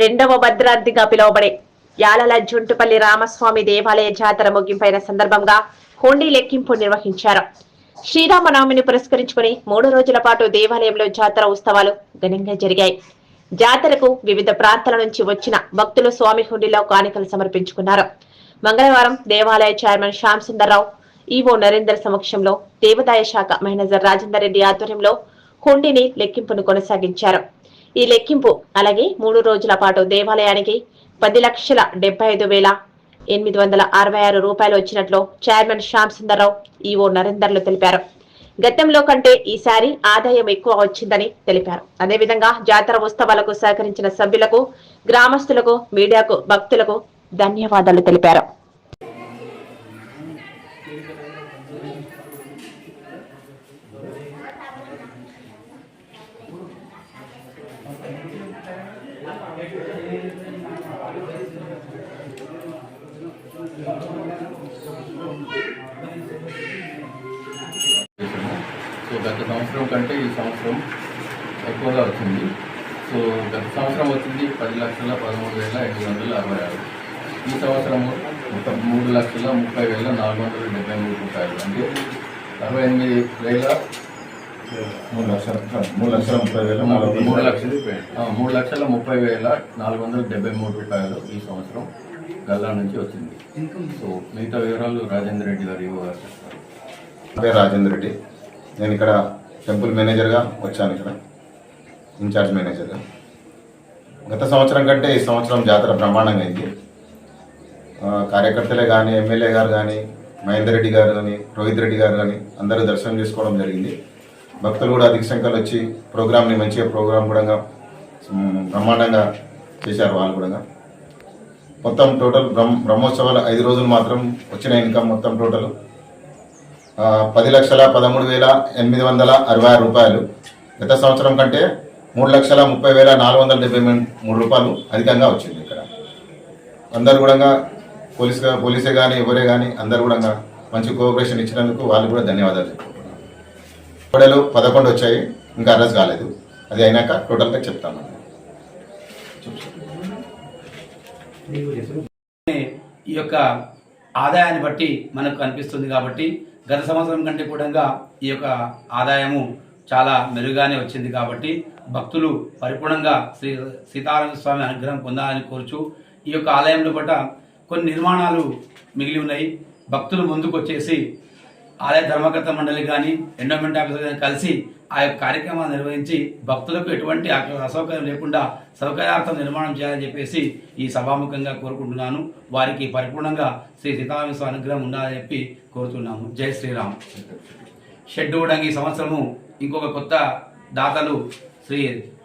రెండవ భద్రాద్రిగా పిలువబడే యాలల జుంటుపల్లి రామస్వామి దేవాలయ జాతర ముగింపైన సందర్భంగా హుండీ లెక్కింపు నిర్వహించారు. శ్రీరామనవమిని పురస్కరించుకుని మూడు రోజుల పాటు దేవాలయంలో జాతర ఉత్సవాలు ఘనంగా జరిగాయి. జాతరకు వివిధ ప్రాంతాల నుంచి వచ్చిన భక్తులు స్వామి హుండీలో కానుకలు సమర్పించుకున్నారు. మంగళవారం దేవాలయ చైర్మన్ శ్యామ్ సుందర్రావు ఈవో నరేందర్ సమక్షంలో దేవాదాయ శాఖ మేనేజర్ రాజేందర్ రెడ్డి ఆధ్వర్యంలో హుండీని లెక్కింపును కొనసాగించారు. ఈ లెక్కింపు. అలాగే మూడు రోజుల పాటు దేవాలయానికి పది లక్షల డెబ్బై ఐదు వేల ఎనిమిది వందల అరవై ఆరు రూపాయలు వచ్చినట్లు చైర్మన్ శ్యామ్ సుందర్రావు ఈవో నరేందర్లు తెలిపారు. గతంలో కంటే ఈసారి ఆదాయం ఎక్కువ వచ్చిందని తెలిపారు. అదేవిధంగా జాతర ఉత్సవాలకు సహకరించిన సభ్యులకు గ్రామస్తులకు మీడియాకు భక్తులకు ధన్యవాదాలు తెలిపారు. సో గత సంవత్సరం కంటే ఈ సంవత్సరం ఎక్కువగా వచ్చింది. సో గత సంవత్సరం వచ్చింది పది లక్షల పదమూడు వేల ఎనిమిది వందల అరవై ఆరు. ఈ సంవత్సరము ఒక మూడు లక్షల ముప్పై వేల నాలుగు వందల డెబ్బై మూడు రూపాయలు. అంటే అరవై ఎనిమిది వేల మూడు లక్షల మూడు లక్షల ముప్పై వేల మూడు లక్షలు మూడు లక్షల ముప్పై వేల నాలుగు వందల డెబ్బై మూడు రూపాయలు ఈ సంవత్సరం గల్లా నుంచి వచ్చింది. సో మిగతా వివరాలు రాజేంద్ర రెడ్డి గారు ఇవ్వ గారు చెప్తారు నా పేరు రాజేంద్ర రెడ్డి. నేను ఇక్కడ టెంపుల్ మేనేజర్గా వచ్చాను ఇక్కడ. ఇన్ఛార్జ్ మేనేజర్గా. గత సంవత్సరం కంటే ఈ సంవత్సరం జాతర బ్రహ్మాండంగా అయింది. కార్యకర్తలే కానీ ఎమ్మెల్యే గారు కానీ మహేందర్ రెడ్డి గారు కానీ రోహిత్ రెడ్డి గారు కానీ అందరూ దర్శనం చేసుకోవడం జరిగింది. భక్తులు కూడా అధిక సంఖ్యలో వచ్చి ప్రోగ్రామ్ని మంచిగా ప్రోగ్రామ్ కూడా బ్రహ్మాండంగా చేశారు వాళ్ళు కూడా మొత్తం టోటల్ బ్రహ్మ బ్రహ్మోత్సవాలు ఐదు రోజులు మాత్రం వచ్చిన ఇన్కమ్ మొత్తం టోటల్ పది లక్షల పదమూడు వేల ఎనిమిది వందల అరవై ఆరు రూపాయలు. గత సంవత్సరం కంటే మూడు లక్షల ముప్పై వేల నాలుగు వందల డెబ్బై మూడు రూపాయలు అధికంగా వచ్చింది ఇక్కడ. అందరు కూడా పోలీస్ పోలీసే కానీ ఎవరే కానీ అందరు కూడా మంచి కోఆపరేషన్ ఇచ్చినందుకు వాళ్ళు కూడా ధన్యవాదాలు చెప్పుకుంటున్నాను కోడలు పదకొండు వచ్చాయి ఇంకా అరెస్ట్ కాలేదు. అది అయినాక టోటల్గా చెప్తామండి ఈ యొక్క ఆదాయాన్ని బట్టి మనకు కనిపిస్తుంది కాబట్టి గత సంవత్సరం కంటే కూడా ఈ యొక్క ఆదాయము చాలా మెరుగానే వచ్చింది కాబట్టి భక్తులు పరిపూర్ణంగా శ్రీ సీతారామ స్వామి అనుగ్రహం పొందాలని కోరుచు ఈ యొక్క ఆలయంలో పట్ల కొన్ని నిర్మాణాలు మిగిలి ఉన్నాయి. భక్తులు ముందుకు వచ్చేసి ఆలయ ధర్మకర్త మండలి కానీ ఎండోమెంట్ ఆఫీసర్ కానీ కలిసి ఆ యొక్క కార్యక్రమాన్ని నిర్వహించి భక్తులకు ఎటువంటి అసౌకర్యం లేకుండా సౌకర్యార్థం నిర్మాణం చేయాలని చెప్పేసి ఈ సభాముఖంగా కోరుకుంటున్నాను. వారికి పరిపూర్ణంగా శ్రీ సీతారామ స్వామి అనుగ్రహం ఉండాలని చెప్పి కోరుతున్నాము. జై శ్రీరామ్. షెడ్ కూడా ఈ సంవత్సరము ఇంకొక కొత్త దాతలు శ్రీ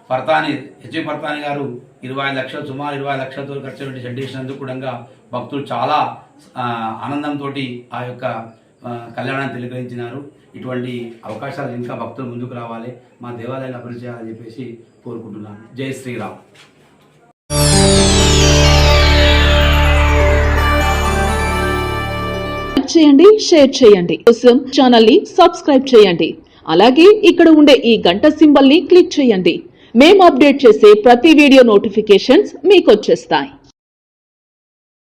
పర్తాని హెచ్వి పర్తాని గారు ఇరవై లక్షలు సుమారు ఇరవై లక్షలతో ఖర్చు షెడ్ వేసినందుకు కూడా భక్తులు చాలా ఆనందంతో ఆ యొక్క కళ్యాణాన్ని తెలియజేసినారు ఇటువంటి అవకాశాలు ఇంకా భక్తులు ముందుకు రావాలి. మా దేవాలయాన్ని అభివృద్ధి చేయాలని చెప్పేసి కోరుకుంటున్నాను. జై శ్రీరామ్. చేయండి షేర్ చేయండి. కోసం ఛానల్ని సబ్స్క్రైబ్ చేయండి. అలాగే ఇక్కడ ఉండే ఈ గంట సింబల్ని క్లిక్ చేయండి. మేము అప్డేట్ చేసే ప్రతి వీడియో నోటిఫికేషన్స్ మీకు వచ్చేస్తాయి.